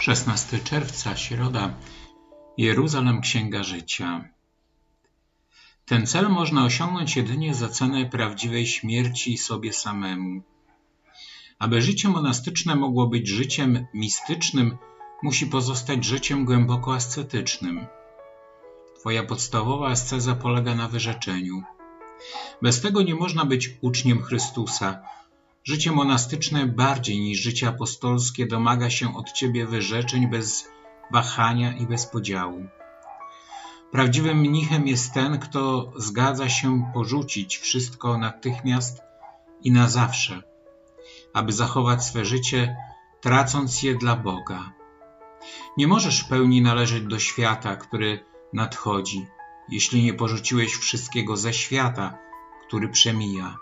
16 czerwca, środa, Jeruzalem Księga Życia. Ten cel można osiągnąć jedynie za cenę prawdziwej śmierci sobie samemu. Aby życie monastyczne mogło być życiem mistycznym, musi pozostać życiem głęboko ascetycznym. Twoja podstawowa asceza polega na wyrzeczeniu. Bez tego nie można być uczniem Chrystusa. Życie monastyczne bardziej niż życie apostolskie domaga się od ciebie wyrzeczeń bez wahania i bez podziału. Prawdziwym mnichem jest ten, kto zgadza się porzucić wszystko natychmiast i na zawsze, aby zachować swe życie, tracąc je dla Boga. Nie możesz w pełni należeć do świata, który nadchodzi, jeśli nie porzuciłeś wszystkiego ze świata, który przemija.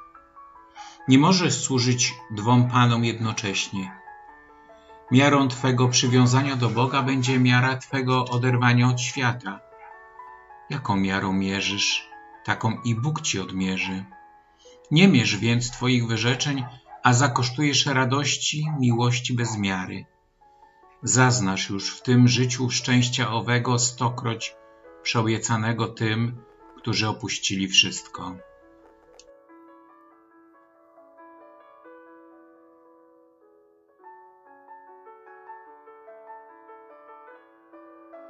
Nie możesz służyć dwom panom jednocześnie. Miarą Twego przywiązania do Boga będzie miara Twego oderwania od świata. Jaką miarą mierzysz, taką i Bóg Ci odmierzy. Nie mierz więc Twoich wyrzeczeń, a zakosztujesz radości, miłości bez miary. Zaznasz już w tym życiu szczęścia owego stokroć przeobiecanego tym, którzy opuścili wszystko.